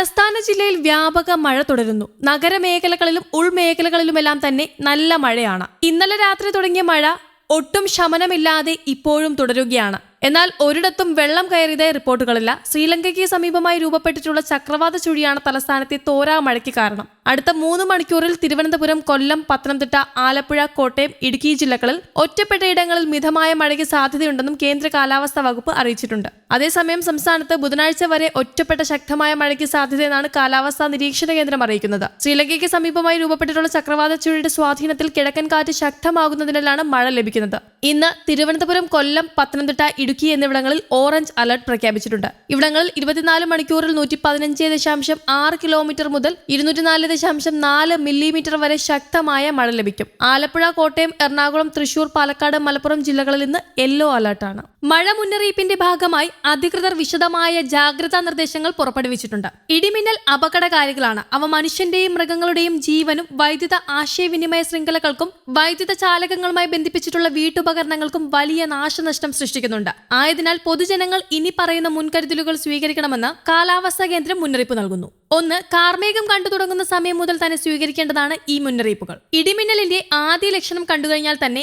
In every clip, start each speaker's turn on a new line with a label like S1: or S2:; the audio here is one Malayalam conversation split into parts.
S1: തലസ്ഥാന ജില്ലയിൽ വ്യാപക മഴ തുടരുന്നു നഗരമേഖലകളിലും ഉൾമേഖലകളിലുമെല്ലാം തന്നെ നല്ല മഴയാണ് ഇന്നലെ രാത്രി തുടങ്ങിയ മഴ ഒട്ടും ശമനമില്ലാതെ ഇപ്പോഴും തുടരുകയാണ് എന്നാൽ ഒരിടത്തും വെള്ളം കയറിയതായി റിപ്പോർട്ടുകളില്ല ശ്രീലങ്കയ്ക്ക് സമീപമായി രൂപപ്പെട്ടിട്ടുള്ള ചക്രവാത ചുഴിയാണ് തലസ്ഥാനത്തെ തോരാ മഴയ്ക്ക് കാരണം അടുത്ത മൂന്ന് മണിക്കൂറിൽ തിരുവനന്തപുരം കൊല്ലം പത്തനംതിട്ട ആലപ്പുഴ കോട്ടയം ഇടുക്കി ജില്ലകളിൽ ഒറ്റപ്പെട്ടയിടങ്ങളിൽ മിതമായ മഴയ്ക്ക് സാധ്യതയുണ്ടെന്നും കേന്ദ്ര കാലാവസ്ഥാ വകുപ്പ് അറിയിച്ചിട്ടുണ്ട് അതേസമയം സംസ്ഥാനത്ത് ബുധനാഴ്ച വരെ ഒറ്റപ്പെട്ട ശക്തമായ മഴയ്ക്ക് സാധ്യതയെന്നാണ് കാലാവസ്ഥാ നിരീക്ഷണ കേന്ദ്രം അറിയിക്കുന്നത് ശ്രീലങ്കയ്ക്ക് സമീപമായി രൂപപ്പെട്ടിട്ടുള്ള ചക്രവാത ചുഴിയുടെ സ്വാധീനത്തിൽ കിഴക്കൻ കാറ്റ് ശക്തമാകുന്നതിനാലാണ് മഴ ലഭിക്കുന്നത് ഇന്ന് തിരുവനന്തപുരം കൊല്ലം പത്തനംതിട്ട ഇടുക്കി എന്നിവിടങ്ങളിൽ ഓറഞ്ച് അലർട്ട് പ്രഖ്യാപിച്ചിട്ടുണ്ട് ഇവിടങ്ങളിൽ ഇരുപത്തിനാല് മണിക്കൂറിൽ നൂറ്റി പതിനഞ്ച് ദശാംശം ആറ് കിലോമീറ്റർ മുതൽ ഇരുന്നൂറ്റിനാല് ദശാംശം നാല് മില്ലിമീറ്റർ വരെ ശക്തമായ മഴ ലഭിക്കും ആലപ്പുഴ കോട്ടയം എറണാകുളം തൃശൂർ പാലക്കാട് മലപ്പുറം ജില്ലകളിൽ നിന്ന് യെല്ലോ അലർട്ടാണ് മഴ മുന്നറിയിപ്പിന്റെ ഭാഗമായി അധികൃതർ വിശദമായ ജാഗ്രതാ നിർദ്ദേശങ്ങൾ പുറപ്പെടുവിച്ചിട്ടുണ്ട് ഇടിമിന്നൽ അപകടകാരികളാണ് അവ മനുഷ്യന്റെയും മൃഗങ്ങളുടെയും ജീവനും വൈദ്യുത ആശയവിനിമയ ശൃംഖലകൾക്കും വൈദ്യുത ചാലകങ്ങളുമായി ബന്ധിപ്പിച്ചിട്ടുള്ള വീട്ടുപകരണങ്ങൾക്കും വലിയ നാശനഷ്ടം സൃഷ്ടിക്കുന്നുണ്ട് ആയതിനാൽ പൊതുജനങ്ങൾ ഇനി പറയുന്ന മുൻകരുതലുകൾ സ്വീകരിക്കണമെന്ന് കാലാവസ്ഥാ കേന്ദ്രം മുന്നറിയിപ്പ് നൽകുന്നു ഒന്ന് കാർമേഘം കണ്ടു തുടങ്ങുന്ന സമയം മുതൽ തന്നെ സ്വീകരിക്കേണ്ടതാണ് ഈ മുന്നറിയിപ്പുകൾ ഇടിമിന്നലിന്റെ ആദ്യ ലക്ഷണം കണ്ടുകഴിഞ്ഞാൽ തന്നെ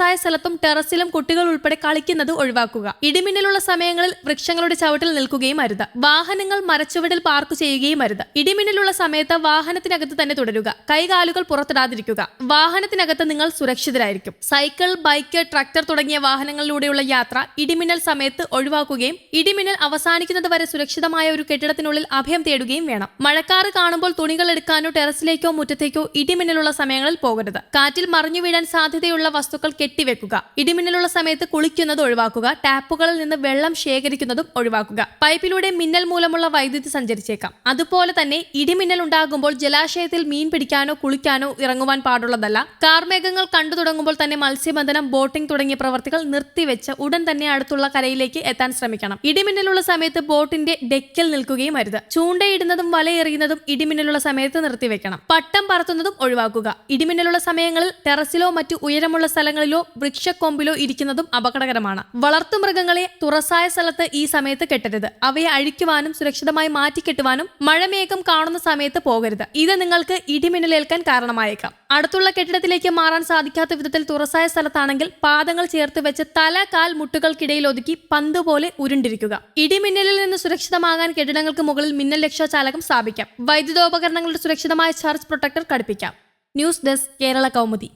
S1: തുറസായ സ്ഥലത്തും ടെറസിലും കുട്ടികൾ ഉൾപ്പെടെ കളിക്കുന്നത് ഒഴിവാക്കുക ഇടിമിന്നലുള്ള സമയങ്ങളിൽ വൃക്ഷങ്ങളുടെ ചവിട്ടിൽ നിൽക്കുകയും അരുത് വാഹനങ്ങൾ മരച്ചുവടിൽ പാർക്ക് ചെയ്യുകയും അരുത് ഇടിമിന്നലുള്ള സമയത്ത് വാഹനത്തിനകത്ത് തന്നെ തുടരുക കൈകാലുകൾ പുറത്തിടാതിരിക്കുക വാഹനത്തിനകത്ത് നിങ്ങൾ സുരക്ഷിതരായിരിക്കും സൈക്കിൾ ബൈക്ക് ട്രാക്ടർ തുടങ്ങിയ വാഹനങ്ങളിലൂടെയുള്ള യാത്ര ഇടിമിന്നൽ സമയത്ത് ഒഴിവാക്കുകയും ഇടിമിന്നൽ അവസാനിക്കുന്നത് വരെ സുരക്ഷിതമായ ഒരു കെട്ടിടത്തിനുള്ളിൽ അഭയം തേടുകയും വേണം മഴക്കാറ് കാണുമ്പോൾ തുണികൾ എടുക്കാനോ ടെറസിലേക്കോ മുറ്റത്തേക്കോ ഇടിമിന്നലുള്ള സമയങ്ങളിൽ പോകരുത് കാറ്റിൽ മറിഞ്ഞു വീഴാൻ സാധ്യതയുള്ള വസ്തുക്കൾ കെട്ടിവെക്കുക ഇടിമിന്നലുള്ള സമയത്ത് കുളിക്കുന്നത് ഒഴിവാക്കുക ടാപ്പുകളിൽ നിന്ന് വെള്ളം ശേഖരിക്കുന്നതും ഒഴിവാക്കുക പൈപ്പിലൂടെ മിന്നൽ മൂലമുള്ള വൈദ്യുതി സഞ്ചരിച്ചേക്കാം അതുപോലെ തന്നെ ഇടിമിന്നൽ ഉണ്ടാകുമ്പോൾ ജലാശയത്തിൽ മീൻ പിടിക്കാനോ കുളിക്കാനോ ഇറങ്ങുവാൻ പാടുള്ളതല്ല കാർമേഘങ്ങൾ കണ്ടു തുടങ്ങുമ്പോൾ തന്നെ മത്സ്യബന്ധനം ബോട്ടിംഗ് തുടങ്ങിയ പ്രവർത്തികൾ നിർത്തിവെച്ച് ഉടൻ തന്നെ അടുത്തുള്ള കരയിലേക്ക് എത്താൻ ശ്രമിക്കണം ഇടിമിന്നലുള്ള സമയത്ത് ബോട്ടിന്റെ ഡെക്കിൽ നിൽക്കുകയും അരുത് ചൂണ്ടയിടുന്നതും വലയെറിയുന്നതും ഇടിമിന്നലുള്ള സമയത്ത് നിർത്തിവെക്കണം പട്ടം പറത്തുന്നതും ഒഴിവാക്കുക ഇടിമിന്നലുള്ള സമയങ്ങളിൽ ടെറസിലോ മറ്റു ഉയരമുള്ള സ്ഥലങ്ങളിലോ വൃക്ഷക്കൊമ്പിലോ ഇരിക്കുന്നതും അപകടകരമാണ് വളർത്തുമൃഗങ്ങളെ തുറസായ സ്ഥലത്ത് ഈ സമയത്ത് കെട്ടരുത് അവയെ അഴിക്കുവാനും സുരക്ഷിതമായി മാറ്റിക്കെട്ടുവാനും മഴമേഘം കാണുന്ന സമയത്ത് പോകരുത് ഇത് നിങ്ങൾക്ക് ഇടിമിന്നലേൽക്കാൻ കാരണമായേക്കാം അടുത്തുള്ള കെട്ടിടത്തിലേക്ക് മാറാൻ സാധിക്കാത്ത വിധത്തിൽ തുറസായ സ്ഥലത്താണെങ്കിൽ പാദങ്ങൾ ചേർത്ത് വെച്ച് തല കാൽ മുട്ടുകൾക്കിടയിൽ ഒതുക്കി പന്ത് പോലെ ഉരുണ്ടിരിക്കുക ഇടിമിന്നലിൽ നിന്ന് സുരക്ഷിതമാകാൻ കെട്ടിടങ്ങൾക്ക് മുകളിൽ മിന്നൽ രക്ഷാചാലകം സ്ഥാപിക്കാം വൈദ്യുതോപകരണങ്ങളുടെ സുരക്ഷിതമായ ചാർജ് പ്രൊട്ടക്ടർ ഘടിപ്പിക്കാം ന്യൂസ് ഡെസ്ക് കേരള കൗമുദി